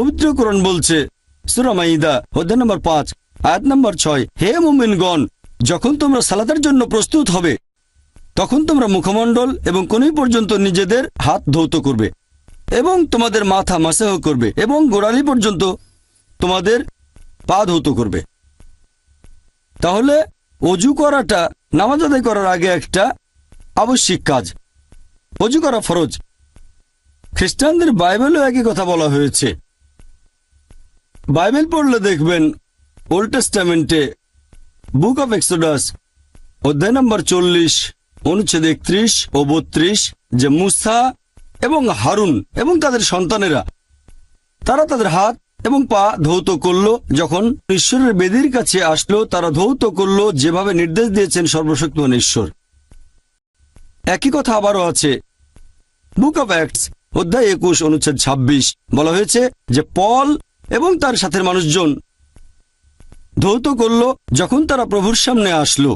পবিত্রকরণ বলছে সুরামাইদা অধ্যায় নম্বর পাঁচ, আয়াত নম্বর ছয়, হে মুমিনগণ, যখন তোমরা সালাতের জন্য প্রস্তুত হবে, তখন তোমরা মুখমণ্ডল এবং কোনই পর্যন্ত নিজেদের হাত ধৌত করবে এবং তোমাদের মাথা মাসেহ করবে এবং গোড়ালি পর্যন্ত তোমাদের পা ধৌত করবে। তাহলে অজু করাটা, নামাজ আদায় করার আগে একটা আবশ্যিক কাজ। অজু করা ফরজ। খ্রিস্টানদের বাইবেলও একই কথা বলা হয়েছে। বাইবেল পড়লে দেখবেন ওল্ড টেস্টামেন্টে বুক অফ এক্সোডাস, অধ্যায় নম্বর চল্লিশ, অনুচ্ছেদ একত্রিশ ও বত্রিশ, যে মুসা এবং হারুন এবং তাদের সন্তানেরা, তারা তাদের হাত এবং পা ধৌত করল, যখন ঈশ্বরের বেদির কাছে আসলো, তারা ধৌত করল, যেভাবে নির্দেশ দিয়েছেন সর্বশক্তিমান ঈশ্বর। একই কথা আবারও আছে। বুক অফ অ্যাক্টস, অধ্যায় একুশ, অনুচ্ছেদ ২৬ বলা হয়েছে যে পল এবং তার সাথের মানুষজন। ধৌত করল যখন তারা প্রভুর সামনে আসলো।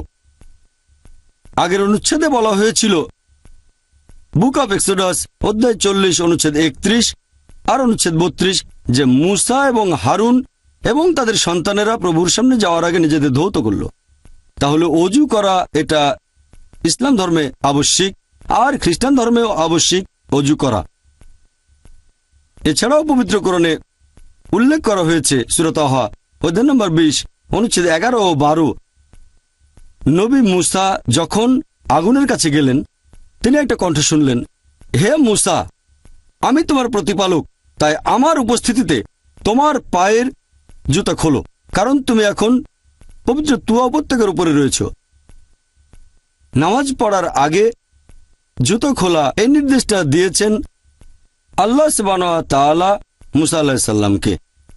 আগের অনুচ্ছেদে বলা হয়েছিল, বুক অফ এক্সোডাস, অধ্যায় চল্লিশ, অনুচ্ছেদ একত্রিশ আর অনুচ্ছেদ বত্রিশ, যে মুসা এবং হারুন এবং তাদের সন্তানেরা প্রভুর সামনে যাওয়ার আগে নিজেদের ধৌত করল। তাহলে অজু করা এটা ইসলাম ধর্মে আবশ্যিক আর খ্রিস্টান ধর্মেও আবশ্যিক অজু করা। এছাড়াও পবিত্রকরণে উল্লেখ করা হয়েছে সুরতহা অধ্যায় নম্বর বিশ, অনুচ্ছেদ এগারো ও বারো। নবী মুসা যখন আগুনের কাছে গেলেন, তিনি একটা কণ্ঠ শুনলেন, হে মুসা, আমি তোমার প্রতিপালক, তাই আমার উপস্থিতিতে তোমার পায়ের জুতা খোলো, কারণ তুমি এখন পবিত্র তুয়া উপত্যকার উপরে রয়েছ। নামাজ পড়ার আগে জুতো খোলা, এই নির্দেশটা দিয়েছেন আল্লাহ তালা মুসা আল্লাহ সাল্লামকে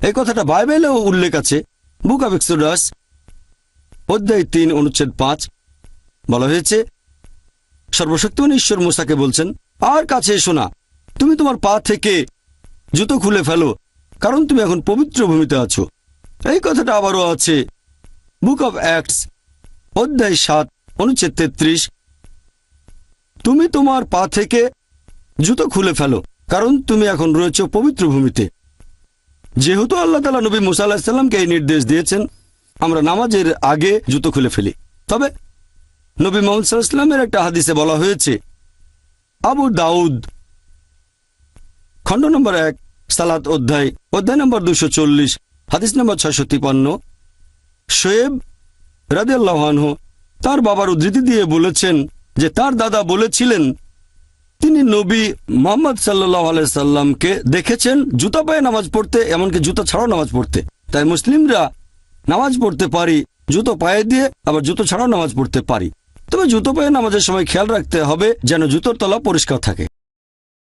এই কথাটা বাইবেলেও উল্লেখ আছে। বুক অব এক্সোডাস অধ্যায় তিন, অনুচ্ছেদ পাঁচ। বলা হয়েছে, সর্বশক্তিমান ঈশ্বর মুসাকে বলছেন, আর কাছে এসো না। তুমি তোমার পা থেকে জুতো খুলে ফেলো, কারণ তুমি এখন পবিত্র ভূমিতে আছো। এই কথাটা আবারও আছে বুক অব অ্যাক্টস অধ্যায় সাত, অনুচ্ছেদ তেত্রিশ। তুমি তোমার পা থেকে জুতো খুলে ফেলো কারণ তুমি এখন রয়েছ পবিত্র ভূমিতে। যেহেতু আল্লাহ তালা নবী মুসা আল্লাহিসাল্লামকে এই নির্দেশ দিয়েছেন, আমরা নামাজের আগে জুতো খুলে ফেলি। তবে নবী মোহাম্মদ সাল্লাহামের একটা হাদিসে বলা হয়েছে, আবু দাউদ, খণ্ড নম্বর এক, সালাত অধ্যায় অধ্যায় নম্বর দুশো চল্লিশ, হাদিস নম্বর ছয়শো তিপান্ন। শোয়েব রাদেল্লাহানহ তার বাবার উদ্ধৃতি দিয়ে বলেছেন যে তার দাদা বলেছিলেন তিনি নবী মোহাম্মদ সাল্লাহ আলাইসাল্লামকে দেখেছেন জুতা পায়ে নামাজ পড়তে, এমনকি জুতা ছাড়াও নামাজ পড়তে। তাই মুসলিমরা নামাজ পড়তে পারি, জুতো পায়ে দিয়ে আবার জুতো ছাড়াও নামাজ পড়তে পারি। তবে জুতো পায়ে নামাজের সময় খেয়াল রাখতে হবে যেন জুতোর তলা পরিষ্কার থাকে।